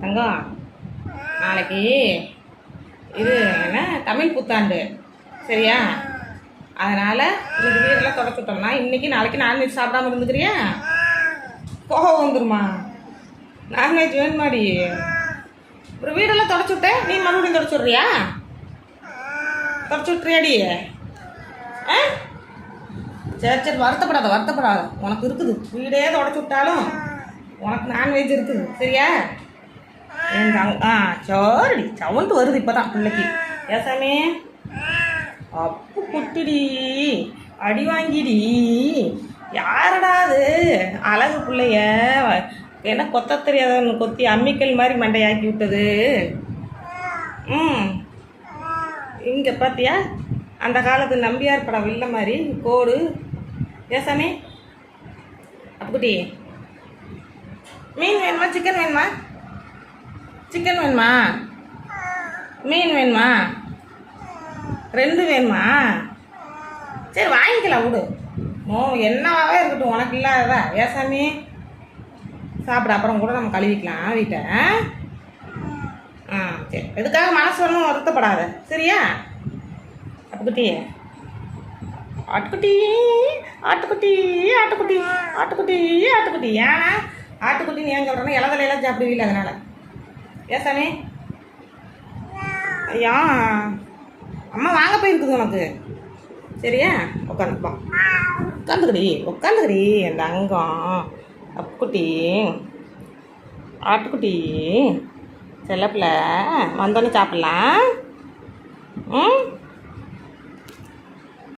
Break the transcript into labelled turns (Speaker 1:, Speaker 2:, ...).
Speaker 1: தங்கம். நாளைக்கு இது என்ன? தமிழ் புத்தாண்டு. சரியா? அதனால் இந்த வீடெல்லாம் தொடச்சுட்டோம்னா இன்னைக்கு நாளைக்கு நான்வெஜ் சாப்பிடாம இருந்துக்கிறியா? கோவம் வந்துருமா? நான்வெஜ் வேணுமாடி? ஒரு வீடெல்லாம் தொடச்சு விட்டேன் நீ மறுபடியும் தொடச்சு விட்றியா தொடச்சு விட்றியாடி ஆ? சரி சரி வருத்தப்படாத வருத்தப்படாத. உனக்கு இருக்குது. வீடே தொடச்சு விட்டாலும் உனக்கு நான்வெஜ் இருக்குது சரியா? எங்க ஆ சரிடி சவுண்ட் வருது இப்பதான் பிள்ளைக்கு. ஏசாமே அப்பு குட்டிடி அடி வாங்கிடி. யாரடா அது? அழகு பிள்ளைய. என்ன கொத்த தெரியாதவனு கொத்தி அம்மிக்கல் மாதிரி மண்டையாக்கி விட்டது. ம். இங்கே பார்த்தியா அந்த காலத்து நம்பியார் படம் இல்லை மாதிரி கோடு. ஏசாமி அப்புக்குட்டி மீன் வேணுமா? சிக்கன் வேணுமா? சிக்கன் வேணுமா? மீன் வேணுமா? ரெண்டு வேணுமா? சரி வாங்கிக்கலாம் விடு. நோ என்னவாகவே இருக்கட்டும் உனக்கு இல்லாததா. ஏசாமி சாப்பிட அப்புறம் கூட நம்ம கழுவிக்கலாம் வீட்டை. ஆ? ஆ சரி. எதுக்காக மனசு ஒன்றும் வருத்தப்படாத. சரியா? ஆட்டுக்குட்டி. ஆட்டுக்குட்டி ஆட்டுக்குட்டி ஆட்டுக்குட்டி ஆட்டுக்குட்டி ஆட்டுக்குட்டி. ஏன்னா ஏன் சொல்கிறேன்னா இலதலையெல்லாம் சாப்பிடுவீல அதனால. ஏன் சாமி? ஐயா அம்மா வாங்க போயிருக்குது உனக்கு. சரியா உட்காந்துப்பா உட்காந்துக்கடி உட்காந்துக்கடி என் தங்கம். அப்புக்குட்டி ஆட்டுக்குட்டி. செல்லப்பில் வந்தோன்னே சாப்பிட்லாம். ம்?